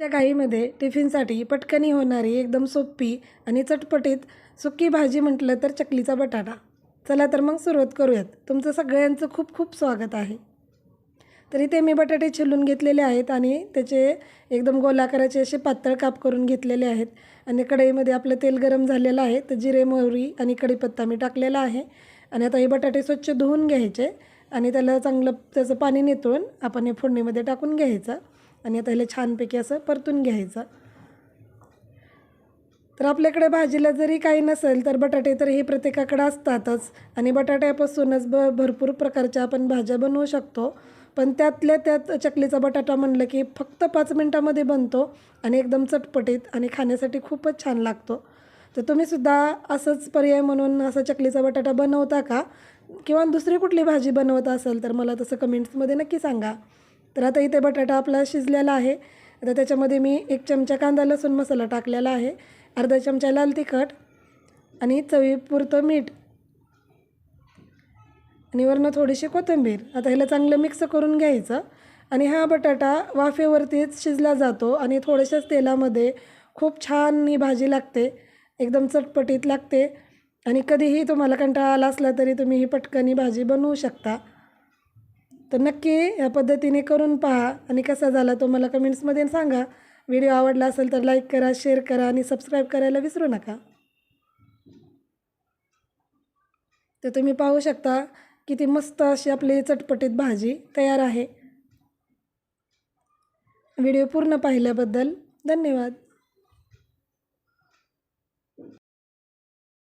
त्या घाईमध्ये टिफिनसाठी पटकनी होणारी एकदम सोपी आणि चटपटीत सुकी भाजी म्हटलं तर चकलीचा बटाटा. चला तर मग सुरुवात करूयात. तुमचं सगळ्यांचं खूप खूप स्वागत आहे. तर इथे मी बटाटे छिलून घेतलेले आहेत आणि त्याचे एकदम गोलाकाराचे असे पातळ काप करून घेतलेले आहेत. आणि कढईमध्ये आपलं तेल गरम झालेलं आहे. तर जिरे मोहरी आणि कढीपत्ता मी टाकलेला आहे. आणि आता हे बटाटे स्वच्छ धुवून घ्यायचे. आणि त्याला चांगलं त्याचं पाणी नितळून आपण हे फोडणीमध्ये टाकून घ्यायचं. आणि आता ह्याला छानपैकी असं परतून घ्यायचं. तर आपल्याकडे भाजीला जरी काही नसेल तर बटाटे तर हे प्रत्येकाकडे असतातच. आणि बटाट्यापासूनच ब भरपूर प्रकारच्या आपण भाज्या बनवू शकतो. पण त्यातल्या त्यात चकलीचा बटाटा म्हणलं की फक्त पाच मिनटामध्ये बनतो आणि एकदम चटपटीत आणि खाण्यासाठी खूपच छान लागतो. तर तुम्हीसुद्धा असंच पर्याय म्हणून असा चकलीचा बटाटा बनवता का? किंवा दुसरी कुठली भाजी बनवत असेल तर मला तसं कमेंट्समध्ये नक्की सांगा. तर आता इथे बटाटा आपला शिजलेला आहे. आता त्याच्यामध्ये मी एक चमचा कांदा लसूण मसाला टाकलेला आहे. अर्धा चमचा लाल तिखट आणि चवीपुरतं मीठ. आणि वरनं थोडीशी कोथिंबीर. आता ह्याला चांगलं मिक्स करून घ्यायचं. आणि हा बटाटा वाफेवरतीच शिजला जातो आणि थोड्याशाच तेलामध्ये खूप छान ही भाजी लागते. एकदम चटपटीत लागते. आणि कधीही तुम्हाला कंटाळा आला असला तरी तुम्ही ही पटकन ही भाजी बनवू शकता. तर नक्की या पद्धतीने करून पहा आणि कसा झाला तो मला कमेंट्समध्ये सांगा. व्हिडिओ आवडला असेल तर लाईक करा शेअर करा आणि सबस्क्राईब करायला विसरू नका. तर तुम्ही पाहू शकता किती मस्त अशी आपली चटपटीत भाजी तयार आहे. व्हिडिओ पूर्ण पाहिल्याबद्दल धन्यवाद.